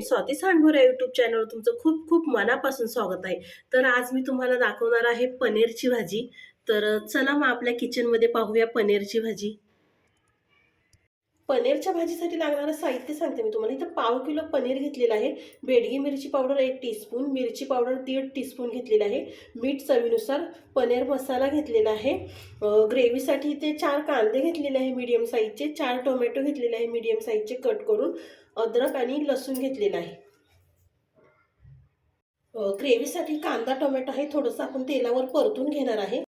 स्वाती सांडभोर या यूट्यूब चॅनलवर तुमचं खूप खूप मनापासून स्वागत आहे. तर आज मी तुम्हाला दाखवणार आहे पनीरची भाजी. तर चला मग आपल्या किचनमध्ये पाहूया पनीरची भाजी. पनीरच्या भाजीसाठी लागणारं साहित्य सांगते मी तुम्हाला. इथं पाव किलो पनीर घेतलेलं आहे. बेडगी मिरची पावडर एक टीस्पून मिरची पावडर दीड टीस्पून घेतलेलं आहे. मीठ चवीनुसार पनीर मसाला घेतलेला आहे. ग्रेव्हीसाठी इथे चार कांदे घेतलेले आहे मीडियम साईजचे चार टोमॅटो घेतलेले आहे मीडियम साईजचे कट करून. अद्रक आणि लसूण घेतलेलं आहे. ग्रेव्हीसाठी कांदा टोमॅटो आहे थोडंसं आपण तेलावर परतून घेणार आहे.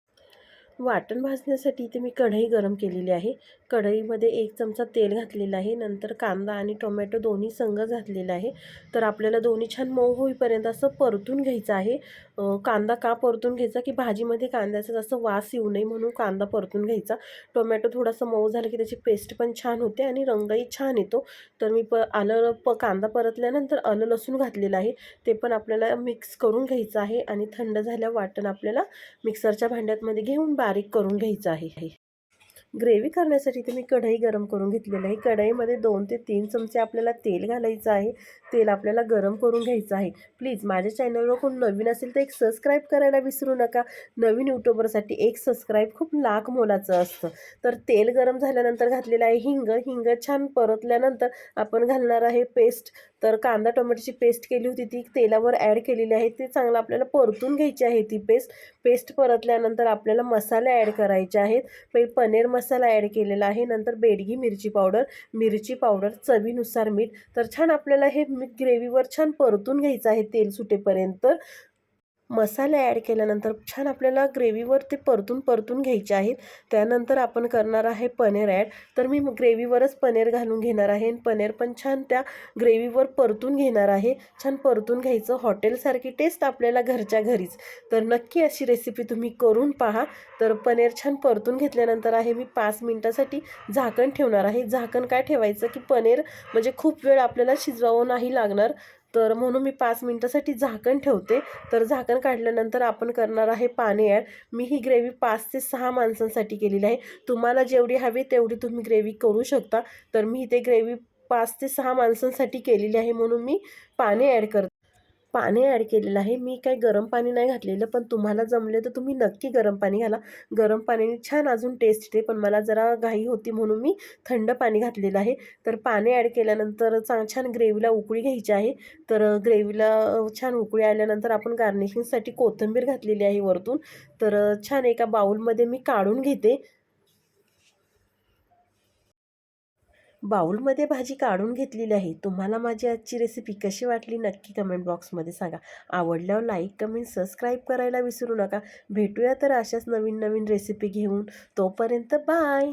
वाटण भाजण्यासाठी इथे मी कढई गरम केलेली आहे. कढईमध्ये एक चमचा तेल घातलेला आहे. नंतर कांदा आणि टोमॅटो दोन्ही संग घातलेला आहे. तर आपल्याला दोन्ही छान मऊ होईपर्यंत असं परतून घ्यायचं आहे. कांदा का परतून घ्यायचा? की भाजीमध्ये कांद्याचा जास्त वास येऊ नये म्हणून कांदा परतून घ्यायचा. टोमॅटो थोडासा मऊ झाला की त्याची पेस्ट पण छान होते आणि रंगही छान येतो. तर मी प आलं प कांदा परतल्यानंतर आलं लसूण घातलेलं आहे. ते पण आपल्याला मिक्स करून घ्यायचं आहे आणि थंड झाल्या वाटण आपल्याला मिक्सरच्या भांड्यातमध्ये घेऊन बारीक करून घ्यायचं आहे. ग्रेव्ही करण्यासाठी इथे मी कढई गरम करून घेतलेली आहे. कढईमध्ये दोन ते तीन चमचे आपल्याला तेल घालायचं आहे. तेल आपल्याला गरम करून घ्यायचं आहे. प्लीज माझ्या चॅनलवर कोण नवीन असेल तर एक सबस्क्राईब करायला विसरू नका. नवीन यूट्यूबरसाठी एक सबस्क्राईब खूप लाख मोलाचं असतं. तर तेल गरम झाल्यानंतर घातलेलं आहे हिंग. हिंग छान परतल्यानंतर आपण घालणार आहे पेस्ट. तर कांदा टोमॅटोची पेस्ट केली होती ती तेलावर ॲड केलेली आहे. ते चांगलं आपल्याला परतून घ्यायची आहे ती पेस्ट. पेस्ट परतल्यानंतर आपल्याला मसाले ॲड करायचे आहेत. पनीर मसाला ॲड केलेला आहे. नंतर बेडगी मिरची पावडर मिरची पावडर चवीनुसार मीठ. तर छान आपल्याला हे ग्रेव्हीवर छान परतून घ्यायचं आहे. तेल सुटेपर्यंत. मसाले ॲड केल्यानंतर छान आपल्याला ग्रेव्हीवर ते परतून परतून घ्यायचे आहेत. त्यानंतर आपण करणार आहे पनीर ॲड. तर मी ग्रेव्हीवरच पनीर घालून घेणार आहे आणि पनीर पण छान त्या ग्रेव्हीवर परतून घेणार आहे. छान परतून घ्यायचं. हॉटेलसारखी टेस्ट आपल्याला घरच्या घरीच. तर नक्की अशी रेसिपी तुम्ही करून पहा. तर पनीर छान परतून घेतल्यानंतर आहे मी पाच मिनटासाठी झाकण ठेवणार आहे. झाकण काय ठेवायचं की पनीर म्हणजे खूप वेळ आपल्याला शिजवावं नाही लागणार. तर म्हणून मी पाच मिनटासाठी झाकण ठेवते. तर झाकण काढल्यानंतर आपण करणार आहे पाणी ॲड. मी ही ग्रेव्ही पाच ते सहा माणसांसाठी केलेली आहे. तुम्हाला जेवढी हवी तेवढी तुम्ही ग्रेव्ही करू शकता. तर मी ते ग्रेव्ही पाच ते सहा माणसांसाठी केलेली आहे म्हणून मी पाणी ॲड करते. पाणी ॲड केलेलं आहे. मी काही गरम पाणी नाही घातलेलं पण तुम्हाला जमले तर तुम्ही नक्की गरम पाणी घाला. गरम पाण्याने छान अजून टेस्ट येते. पण मला जरा घाई होती म्हणून मी थंड पाणी घातलेलं आहे. तर पाणी ॲड केल्यानंतर चांग छान ग्रेव्हीला उकळी घ्यायची आहे. तर ग्रेव्हीला छान उकळी आल्यानंतर आपण गार्निशिंगसाठी कोथिंबीर घातलेली आहे वरतून. तर छान एका बाउलमध्ये मी काढून घेते. बाउलमध्ये भाजी काढून घेतलेली आहे. तुम्हाला माझी आजची रेसिपी कशी वाटली नक्की कमेंट बॉक्समध्ये सांगा. आवडल्यावर लाईक कमेंट सबस्क्राईब करायला विसरू नका. भेटूया तर अशाच नवीन नवीन रेसिपी घेऊन. तोपर्यंत बाय